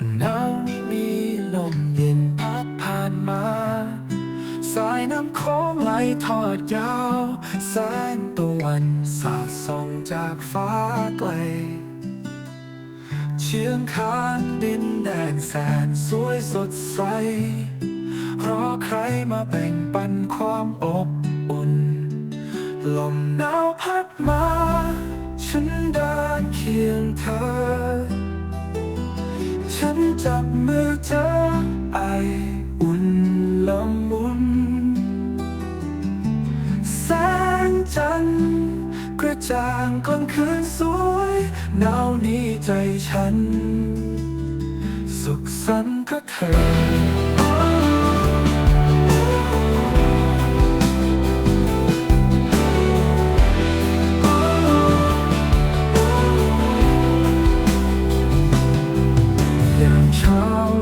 หนาวไม่มีลมเย็นพัดผ่านมา สายน้ำโค้งไหลทอดยาวแสงตะวันสาดส่องจากฟ้าไกล เชียงคานดินแดนแสนสวยสดใส เพราะใครมาแบ่งปันความอบอุ่น ลมหนาวพัดมา ฉันเดินเคียงเธอ ฉันจับมือเธอไออุ่นละมุนแสงจันทร์กระจ่างกลางคืนสวยหนาวนี้ใจฉัน สุขสันต์ก็เธอ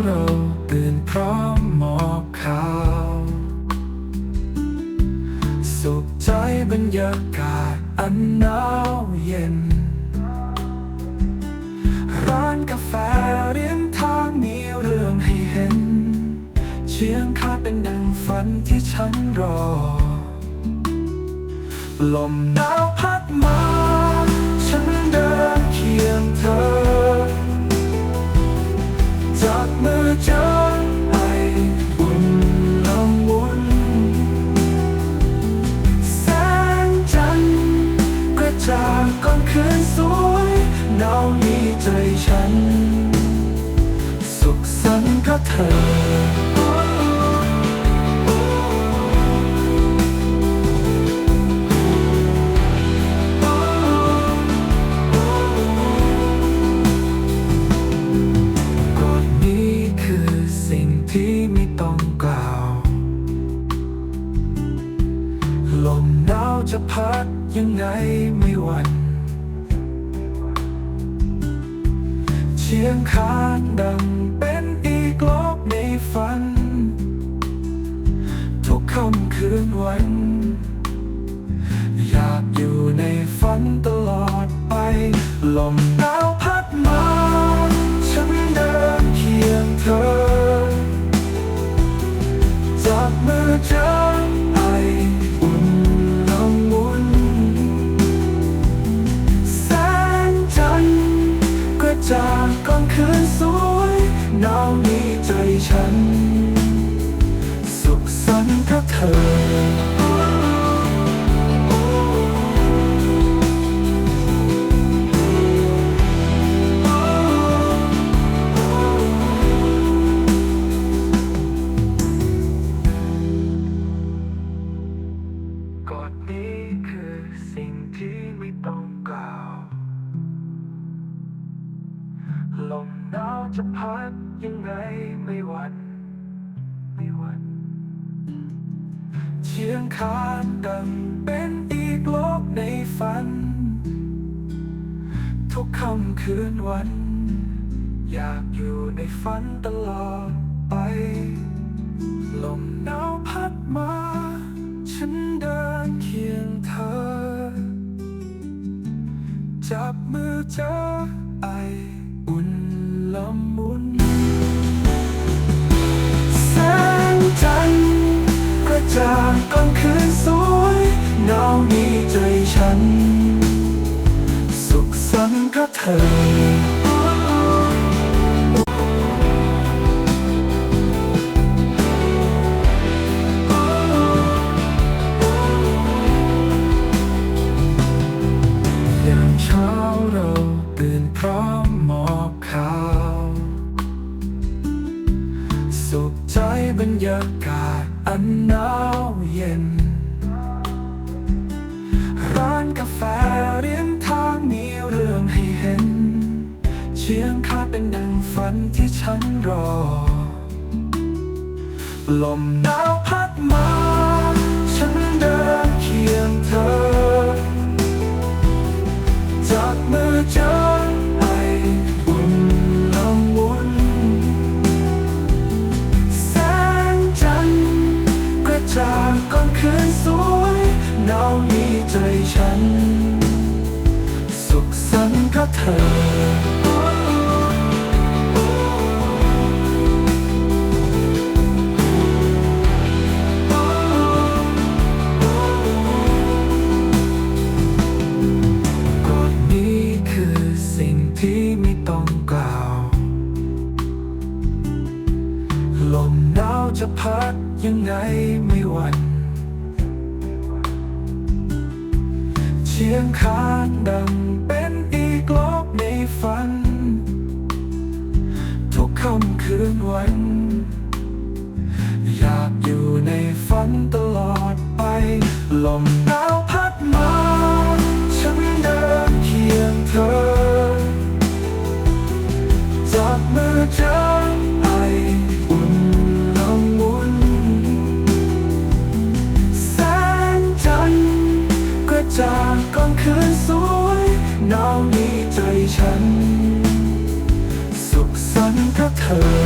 เราตื่นพร้อมหมอกขาว สุขใจบรรยากาศอันหนาวเย็น ร้านกาแฟเรียงทางมีเรื่องให้เห็น เชียงคาเป็นดังฝันที่ฉันรอ ลมหนาวพัดมา สักเธอ กฎนี้คือสิ่งที่ไม่ต้องกล่าว ลมหนาวจะพัดยังไงไม่หวั่นเชียงคานดังเปากมือเจอไออุ่ จะพัดยังไงไม่หวั่นไม่หวั่นเชียงคานดังเป็นอีกโลกในฝัน ทุกค่ำคืนวัน อยากอยู่ในฝันตลอดไป ลมหนาวพัดมา ฉันเดินเคียงเธอ จับมือเจอ ละมุนแสงจันทร์กระจ่างก่อนคืนสวยหนาวนี้ใจฉัน สุขสันต์กับเธอันหนาวเย็น ร้านกาแฟเรียงทางมีเรื่องให้เห็น เชียงคานเป็นดังฝันที่ฉันรอ ลมหนาว ยังไงไม่หวั่นเชียงคานดังเป็นอีกโลบในฝัน ทุกค่ำคืนวัน อยากอยู่ในฝันตลอดไปลม ห